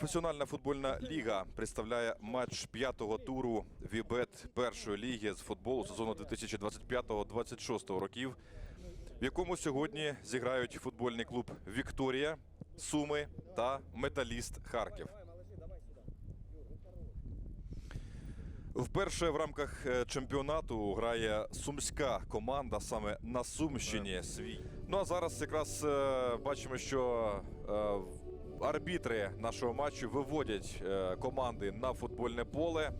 Професіональна футбольна ліга представляє матч п'ятого туру Вібет першої ліги з футболу сезону 2025-26 років, в якому сьогодні зіграють футбольний клуб Вікторія, Суми та Металіст Харків. Вперше в рамках е, чемпіонату грає сумська команда саме на Сумщині. Свій. Ну а зараз якраз е, бачимо, що е, арбітри нашого матчу виводять е, команди на футбольне поле.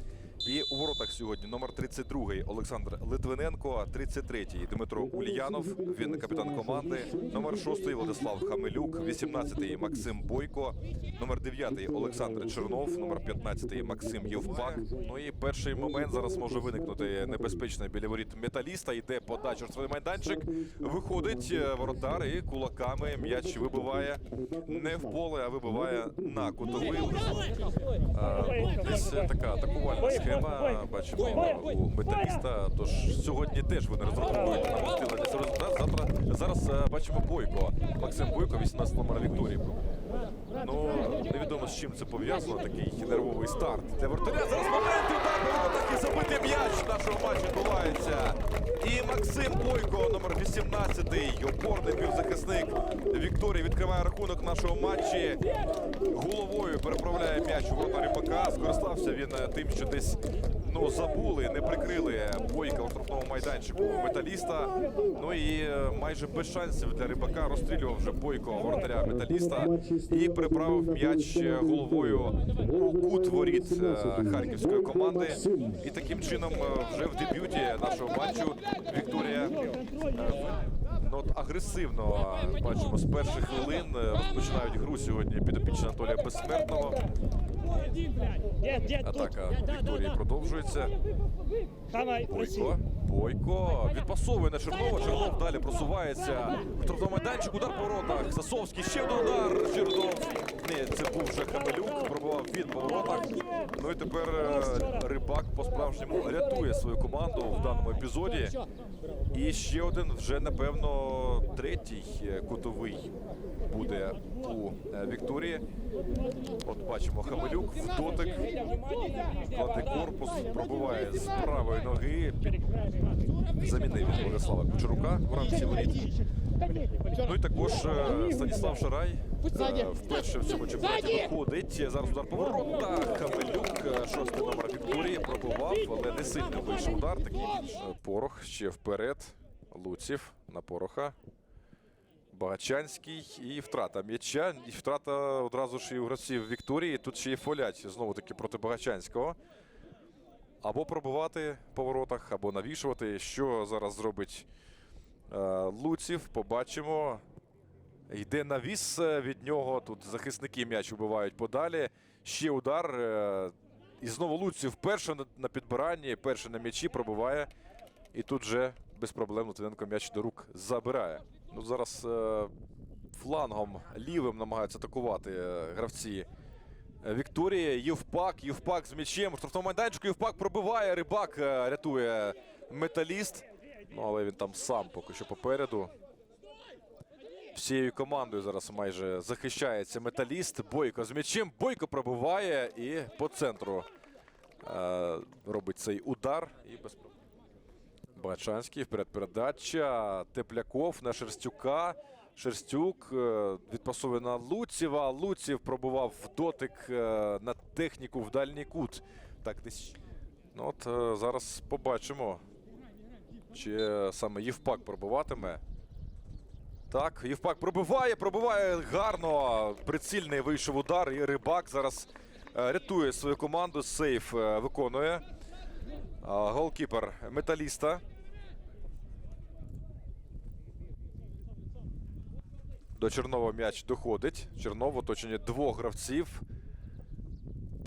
І у воротах сьогодні номер 32 Олександр Литвиненко, 33-й Дмитро Ульянов, він капітан команди, номер 6 Владислав Хамелюк, 18-й Максим Бойко, номер 9 Олександр Чернов, номер 15 Максим Євпак. Ну і перший момент зараз може виникнути небезпечний біля воріт металіста. Йде подача в свій майданчик. Виходить е, воротар і кулаками м'яч вибиває не в поле, а вибиває на кутовий. Ну, Десь е, така атакувальна схема. Бачимо у металіста. Тож сьогодні теж вони розраховують на цей результат. Завтра зараз е, бачимо Бойко. Максим Бойко, 18 номер Вікторії. Ну невідомо з чим це пов'язано. Такий нервовий старт. Для вратаря зараз момент удар так воротах і забитий м'яч нашого матчу відбувається. І Максим Бойко, 18-й, опорний півзахисник Вікторії, відкриває рахунок нашого матчі. Головою переправляє м'яч у ворота Рибака. Скористався він е, тим, що десь ну забули, не прикрили Бойка у штрафному майданчику металіста. Ну і е, майже без шансів для Рибака розстрілював вже Бойко воротаря металіста і переправив м'яч е, головою у кут воріт харківської команди. І таким чином вже в дебюті нашого матчу Вікторія Ну, от агресивно бачимо з перших хвилин е, розпочинають гру сьогодні підопічна Анатолія Безсмертного. Атака Вікторії продовжується. Бойко. Бойко відпасовує на Чернова. Чернов далі просувається. В штрафному майданчик. Удар по воротах. Сасовський ще один удар. Чернов. Ні, це був вже Хамелюк. Пробував він по воротах. Ну і тепер е, Рибак по-справжньому рятує свою команду в даному епізоді. І ще один вже, напевно, третій е, кутовий буде у е, Вікторії. От бачимо Хамелюк в дотик. Кладе корпус, пробиває з правої ноги. Замінив він Владислава Кучерука в рамці воріт. Ну і також Станіслав Шарай вперше в цьому чемпіонаті виходить. Зараз удар по воротах. Хамелюк, шостий номер Вікторії, пробував, але не сильно вийшов удар. Такий е, порох ще вперед. Луців на пороха. Багачанський і втрата м'яча. І втрата одразу ж і у гравців Вікторії. Тут ще є фоляць знову таки проти Багачанського. Або пробувати по воротах, або навішувати. Що зараз зробить е, Луців? Побачимо. Йде навіс е, від нього. Тут захисники м'яч вибивають подалі. Ще удар. І знову Луців перше на- підбиранні, перше на м'ячі пробиває. І тут же без проблем Литвиненко м'яч до рук забирає. Ну зараз е, флангом лівим намагаються атакувати е, гравці е, Вікторії. Євпак, Євпак з м'ячем. Штрафному майданчику Євпак пробиває. Рибак е, рятує металіст. Ну, але він там сам поки що попереду. Всією командою зараз майже захищається металіст. Бойко з м'ячем. Бойко пробиває і по центру е, робить цей удар. І без. Бачанський, вперед передача. Тепляков на Шерстюка. Шерстюк е, відпасовує на Луціва. Луців пробував в дотик е, на техніку в дальній кут. Так, десь. Ну от е, зараз побачимо, чи саме Євпак пробиватиме. Так, Євпак пробиває, пробиває гарно. Прицільний вийшов удар. І Рибак зараз е, рятує свою команду. Сейф е, виконує. Голкіпер металіста. До Чернова м'яч доходить. Чернов в оточенні двох гравців.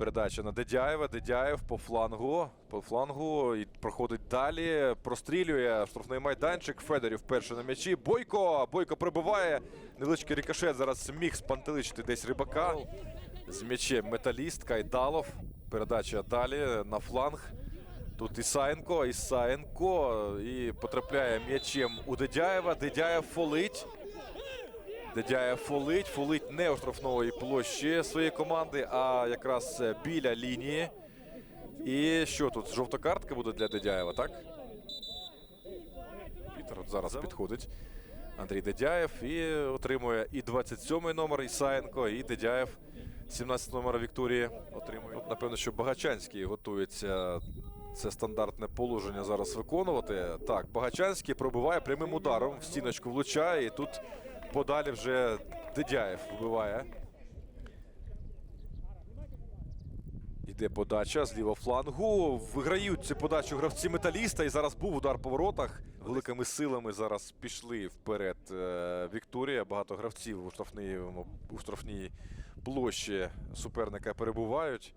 Передача на Дедяєва. Дедяєв по флангу. По флангу і проходить далі. Прострілює штрафний майданчик. Федорів перший на м'ячі. Бойко. Бойко прибиває. Невеличкий рикошет. Зараз міг спантеличити десь рибака. З м'ячем металіст Кайдалов. Передача далі на фланг. Тут Ісаєнко, Ісаєнко і потрапляє м'ячем у Дедяєва. Дедяєв фолить. Дедяєв фолить. Фолить не у штрафної площі своєї команди, а якраз е, біля лінії. І що тут? Жовта картка буде для Дедяєва, так? Пітер от зараз підходить. Андрій Дедяєв і отримує і 27-й номер Ісаєнко, і Дедяєв 17 номера Вікторії отримує. От, напевно, що Багачанський готується це стандартне положення зараз виконувати. Так, Багачанський пробиває прямим ударом, в стіночку влучає, і тут подалі вже Дедяєв вбиває. Йде подача з лівого флангу. Виграють цю подачу гравці металіста. І зараз був удар по воротах. Великими силами зараз пішли вперед е, Вікторія. Багато гравців у штрафній, у штрафній площі суперника перебувають.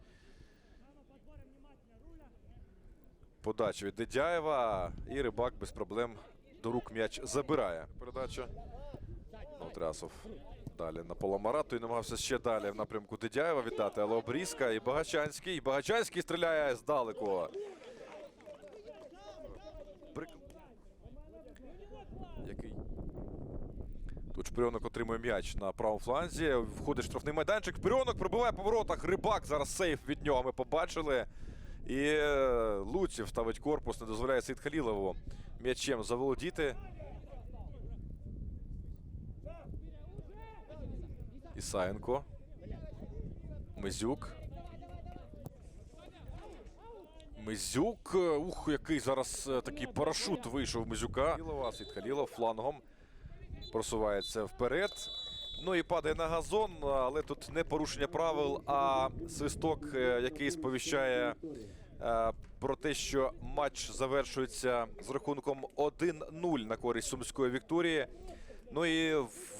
Подача від Дедяєва. І рибак без проблем до рук м'яч забирає. Передача. Трясов далі на Поломара. Той намагався ще далі в напрямку Дедяєва віддати, але обрізка і Багачанський. І Багачанський стріляє здалеку. Прик... Який? Тут Шпирьонок отримує м'яч на правому фланзі. Входить штрафний майданчик. Шпирьонок пробиває по воротах. Рибак. Зараз сейф від нього ми побачили. І е, Луців ставить корпус, не дозволяє Сейд Халілову м'ячем заволодіти. Ісаєнко. Мизюк. Мизюк. Е, Ух, який зараз е, такий парашут вийшов Мизюка. Сейд Халілов флангом просувається вперед. Ну і падає на газон, але тут не порушення правил, а свисток, е, який сповіщає про те, що матч завершується з рахунком 1-0 на користь сумської Вікторії. Ну і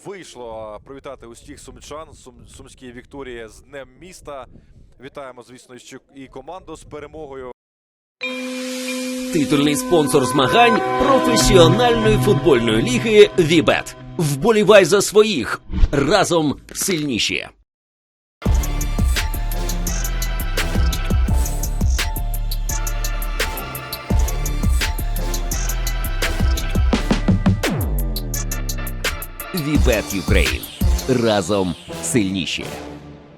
вийшло привітати усіх сумчан, сум, сумській Вікторії з Днем міста. Вітаємо, звісно, і команду з перемогою. Титульний спонсор змагань професіональної футбольної ліги Вібет. Вболівай за своїх разом сильніші. Юкрейн разом сильніші.